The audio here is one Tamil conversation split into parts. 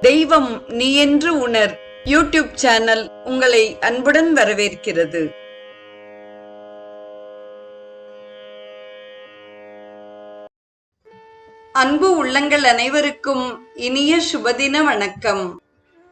தெய்வம் நீ என்று உணர். யூடியூப் சேனல் உங்களை அன்புடன் வரவேற்கிறது. அன்பு உள்ளங்கள் அனைவருக்கும் இனிய சுபதின வணக்கம்.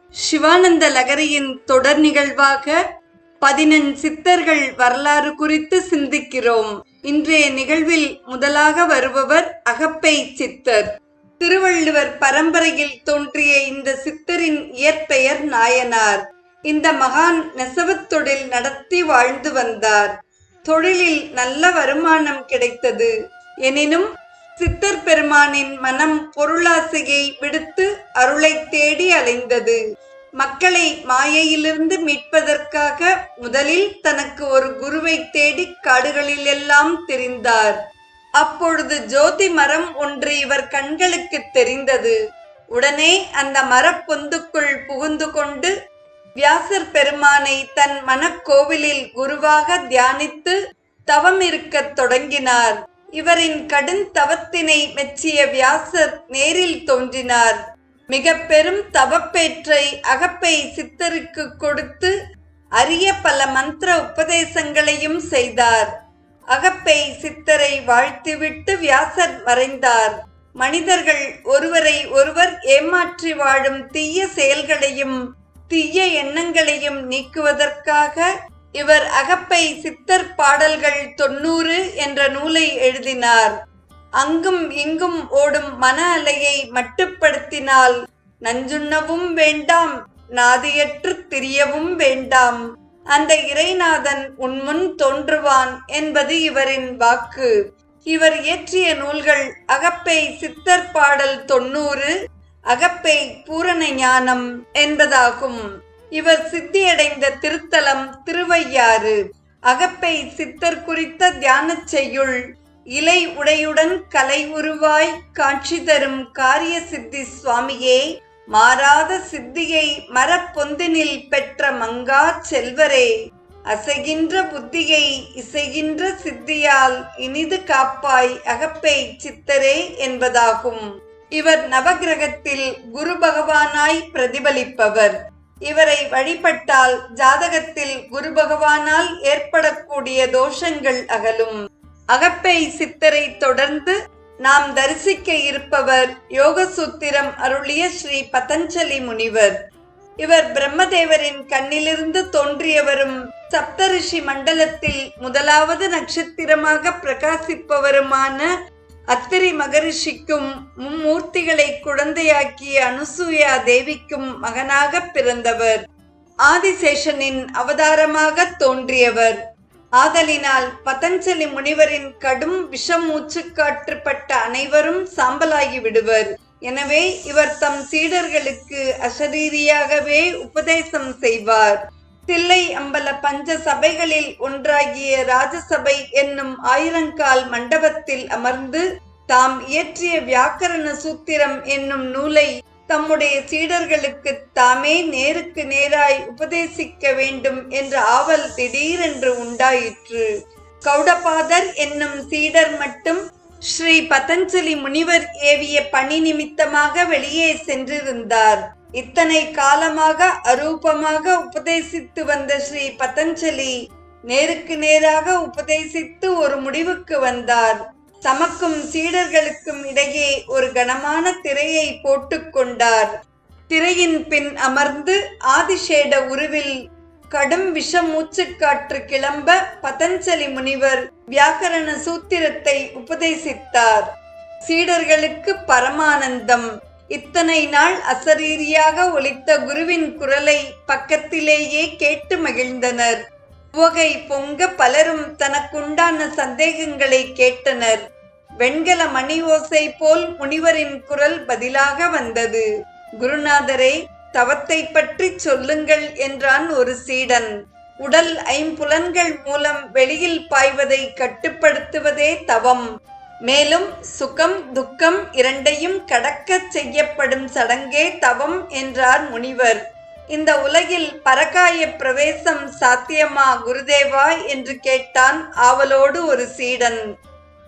சிவானந்த லகரியின் தொடர் நிகழ்வாக பதினெண் சித்தர்கள் வரலாறு குறித்து சிந்திக்கிறோம். இன்றைய நிகழ்வில் முதலாக வருபவர் அகப்பை சித்தர். திருவள்ளுவர் பரம்பரையில் தோன்றிய இந்த சித்தரின் இயற்பெயர் நாயனார். இந்த மகான் நெசவுத் தொழில் நடத்தி வாழ்ந்து வந்தார். தொழிலில் நல்ல வருமானம் கிடைத்தது. எனினும் சித்தர் பெருமானின் மனம் பொருளாசையை விடுத்து அருளை தேடி அலைந்தது. மக்களை மாயையிலிருந்து மீட்பதற்காக முதலில் தனக்கு ஒரு குருவை தேடி காடுகளில் எல்லாம் அப்பொழுது ஜோதி மரம் ஒன்று இவர் கண்களுக்கு தெரிந்தது. உடனே அந்த மரப்பொந்துக்குள் புகுந்து கொண்டு வியாசர் பெருமானை தன் மனக்கோவிலில் குருவாக தியானித்து தவம் இருக்கத் தொடங்கினார். இவரின் கடும் தவத்தினை மெச்சிய வியாசர் நேரில் தோன்றினார். மிக பெரும் தவப்பேற்றை அகப்பை சித்தருக்கு கொடுத்து அரிய பல மந்திர உபதேசங்களையும் செய்தார். அகப்பை சித்தரை வாழ்த்திவிட்டு வியாசர் மறைந்தார். மனிதர்கள் ஒருவரை ஒருவர் ஏமாற்றி வாழும் தீய செயல்களையும் தீய எண்ணங்களையும் நீக்குவதற்காக இவர் அகப்பை சித்தர் பாடல்கள் தொன்னூறு என்ற நூலை எழுதினார். அங்கும் இங்கும் ஓடும் மன அலையை மட்டுப்படுத்தினால் நஞ்சுண்ணவும் வேண்டாம் நாதியற்று திரியவும் வேண்டாம். அந்த இறைநாதன் உன்முன் தோன்றுவான் என்பது இவரின் வாக்கு. இவர் இயற்றிய நூல்கள் அகப்பை சித்தர் பாடல் தொன்னூறு அகப்பை பூரண ஞானம் என்பதாகும். இவர் சித்தியடைந்த திருத்தலம் திருவையாறு அகப்பை சித்தர் குறித்த தியானச் செய்யுள் இலை உடையுடன் கலை உருவாய் காட்சி தரும் காரிய சித்தி சுவாமியே மாறாத சித்தியை மரப்பொந்தினில் பெற்ற மங்கா செல்வரே அசைகின்ற புத்தியை இசைகின்ற சித்தியால் இனிது காப்பாய் அகப்பை சித்தரே என்பதாகும். இவர் நவகிரகத்தில் குரு பகவானாய் பிரதிபலிப்பவர். இவரை வழிபட்டால் ஜாதகத்தில் குரு பகவானால் ஏற்படக்கூடிய தோஷங்கள் அகலும். அகப்பை சித்தரை தொடர்ந்து நாம் தரிசிக்க இருப்பவர் யோகசூத்திரம் அருளிய ஸ்ரீ பதஞ்சலி முனிவர். இவர் பிரம்மதேவரின் கண்ணிலிருந்து தோன்றியவரும் சப்தரிஷி மண்டலத்தில் முதலாவது நட்சத்திரமாக பிரகாசிப்பவருமான அத்திரி மகரிஷிக்கும் மும்மூர்த்திகளை குழந்தையாக்கிய அனுசூயா தேவிக்கும் மகனாக பிறந்தவர். ஆதிசேஷனின் அவதாரமாக தோன்றியவர். ஆதலினால் பதஞ்சலி முனிவரின் கடும் விஷமூச்சு காற்றுப்பட்ட அனைவரும் சாம்பலாகி விடுவர். எனவே இவர் தம் சீடர்களுக்கு அசரீரியாகவே உபதேசம் செய்வார். தில்லை அம்பல பஞ்ச சபைகளில் ஒன்றாகிய ராஜசபை என்னும் ஆயிரங்கால் மண்டபத்தில் அமர்ந்து தாம் இயற்றிய வியாக்கரண சூத்திரம் என்னும் நூலை தம்முடைய சீடர்களுக்கு தாமே நேருக்கு நேராய் உபதேசிக்க வேண்டும் என்ற ஆவல் திடீரென்று உண்டாயிற்று. கௌடபாதர் என்னும் சீடர் மட்டும் ஸ்ரீ பதஞ்சலி முனிவர் ஏவிய பணி நிமித்தமாக வெளியே சென்றிருந்தார். இத்தனை காலமாக அரூபமாக உபதேசித்து வந்த ஸ்ரீ பதஞ்சலி நேருக்கு நேராக உபதேசித்து ஒரு முடிவுக்கு வந்தார். தமக்கும் சீடர்களுக்கும் இடையே ஒரு கனமான திரையை போட்டுக்கொண்டார் திரையின் பின் அமர்ந்து ஆதிஷேட உருவில் கடும் விஷ மூச்சுக்காற்று கிளம்ப பதஞ்சலி முனிவர் வியாக்கரண சூத்திரத்தை உபதேசித்தார். சீடர்களுக்கு பரமானந்தம். இத்தனை நாள் அசரீரியாக ஒலித்த குருவின் குரலை பக்கத்திலேயே கேட்டு மகிழ்ந்தனர். புகை பொங்க பலரும் தனக்குண்டான சந்தேகங்களை கேட்டனர். வெண்கல மணி ஓசை போல் முனிவரின் குரல் பதிலாக வந்தது. குருநாதரே தவத்தை பற்றி சொல்லுங்கள் என்றான் ஒரு சீடன். உடல் ஐம்புலன்கள் மூலம் வெளியில் பாய்வதை கட்டுப்படுத்துவதே தவம். மேலும் சுகம் துக்கம் இரண்டையும் கடக்கச் செய்யப்படும் சடங்கே தவம் என்றார் முனிவர். இந்த உலகில் பரகாய பிரவேசம் சாத்தியமா குருதேவா என்று கேட்டான் ஆவலோடு ஒரு சீடன்.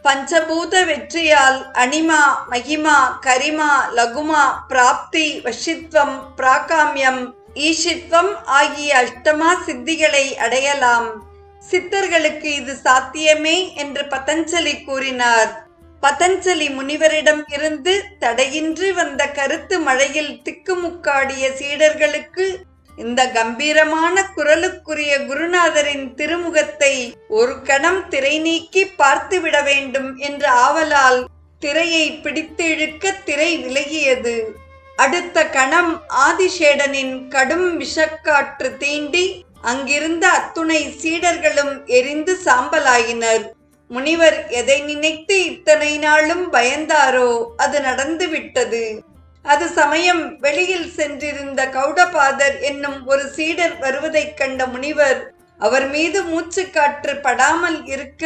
பஞ்சபூத வெற்றியால் அனிமா மகிமா கரிமா லகுமா பிராப்தி வஷித்வம் பிராகாமியம் ஈஷித்வம் ஆகிய அஷ்டமா சித்திகளை அடையலாம். சித்தர்களுக்கு இது சாத்தியமே என்று பதஞ்சலி கூறினார். பதஞ்சலி முனிவரிடம் இருந்து தடையின்றி வந்த கருத்து மழையில் திக்குமுக்காடிய சீடர்களுக்கு இந்த கம்பீரமான குரலுக்குரிய குருநாதரின் திருமுகத்தை ஒரு கணம் திரை நீக்கி பார்த்துவிட வேண்டும் என்ற ஆவலால் திரையை பிடித்து இழுக்க திரை விலகியது. அடுத்த கணம் ஆதிசேடனின் கடும் விஷக்காற்று தீண்டி அங்கிருந்த அத்துணை சீடர்களும் எரிந்து சாம்பலாயினர். முனிவர் எதை நினைத்து இத்தனை நாளும் பயந்தாரோ அது நடந்து விட்டது அது சமயம் வெளியில் சென்றிருந்த கௌடபாதர் என்னும் ஒரு சீடர் வருவதைக் கண்ட முனிவர் அவர் மீது மூச்சு காற்று படாமல் இருக்க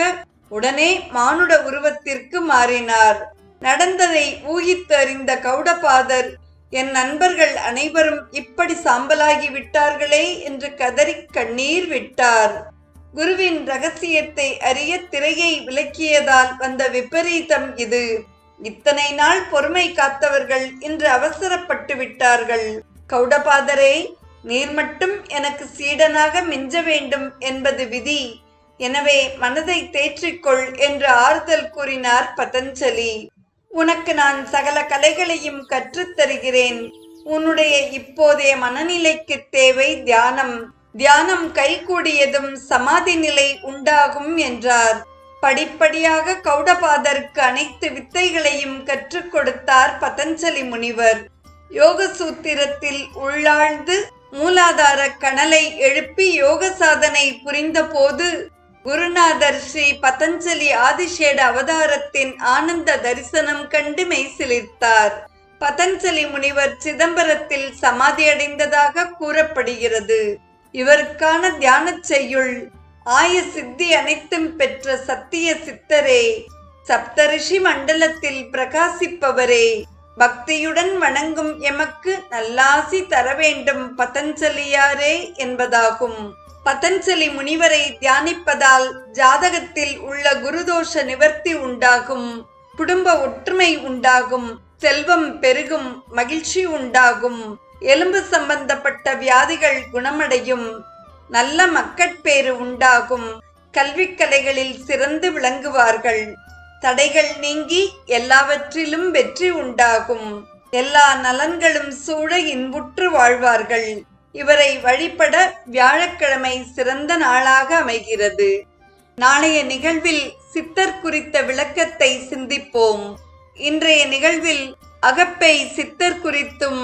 உடனே மானுட உருவத்திற்கு மாறினார். நடந்ததை ஊகித்து அறிந்த கௌடபாதர் என் நண்பர்கள் அனைவரும் இப்படி சாம்பலாகி விட்டார்களே என்று கதறி கண்ணீர் விட்டார். குருவின் ரகசியத்தை அறிய திரையை விளக்கியதால் வந்த விபரீதம் இது. இத்தனை நாள் பொறுமை காத்தவர்கள் இன்று அவசரப்பட்டு விட்டார்கள். கௌடபாதரே நீர் மட்டும் எனக்கு சீடனாக மிஞ்ச வேண்டும் என்பது விதி. எனவே மனதை தேற்றிக்கொள் என்று ஆறுதல் கூறினார் பதஞ்சலி. உனக்கு நான் சகல கலைகளையும் கற்றுத் தருகிறேன் உன்னுடைய இப்போதைய மனநிலைக்கு தேவை தியானம். தியானம் கைகூடியதும் சமாதி நிலை உண்டாகும் என்றார். படிப்படியாக கௌடபாதருக்கு அனைத்து வித்தைகளையும் கற்றுக் கொடுத்தார் பதஞ்சலி முனிவர். யோக சூத்திரத்தில் உள்ளாழ்ந்து மூலாதார கணலை எழுப்பி யோக சாதனை புரிந்தபோது குருநாதர் ஸ்ரீ பதஞ்சலி ஆதிஷேட அவதாரத்தின் ஆனந்த தரிசனம் கண்டு மெய்சிலிர்த்தார். பதஞ்சலி முனிவர் சிதம்பரத்தில் சமாதியடைந்ததாக கூறப்படுகிறது. இவருக்கான தியானச் செய்யுள். ஆய சித்தி அனைத்தும் பெற்ற சத்திய சித்தரே. சப்தரிஷி மண்டலத்தில் பிரகாசிப்பவரே. பக்தியுடன் வணங்கும் எமக்கு நல்லாசி தர வேண்டும் பதஞ்சலியாரே என்பதாகும். பதஞ்சலி முனிவரை தியானிப்பதால் ஜாதகத்தில் உள்ள குருதோஷ நிவர்த்தி உண்டாகும். குடும்ப ஒற்றுமை உண்டாகும். செல்வம் பெருகும். மகிழ்ச்சி உண்டாகும். எலும்பு சம்பந்தப்பட்ட வியாதிகள் குணமடையும் நல்ல மக்கட்பேறு உண்டாகும். கல்விக் கலைகளில் சிறந்து விளங்குவார்கள். தடைகள் நீங்கி எல்லாவற்றிலும் வெற்றி உண்டாகும். எல்லா நலன்களும் சூழ இன்புற்று வாழ்வார்கள். இவரை வழிபட வியாழக்கிழமை சிறந்த நாளாக அமைகிறது. நாளைய நிகழ்வில் சித்தர் குறித்த விளக்கத்தை சிந்திப்போம். இன்றைய நிகழ்வில் அகப்பை சித்தர் குறித்தும்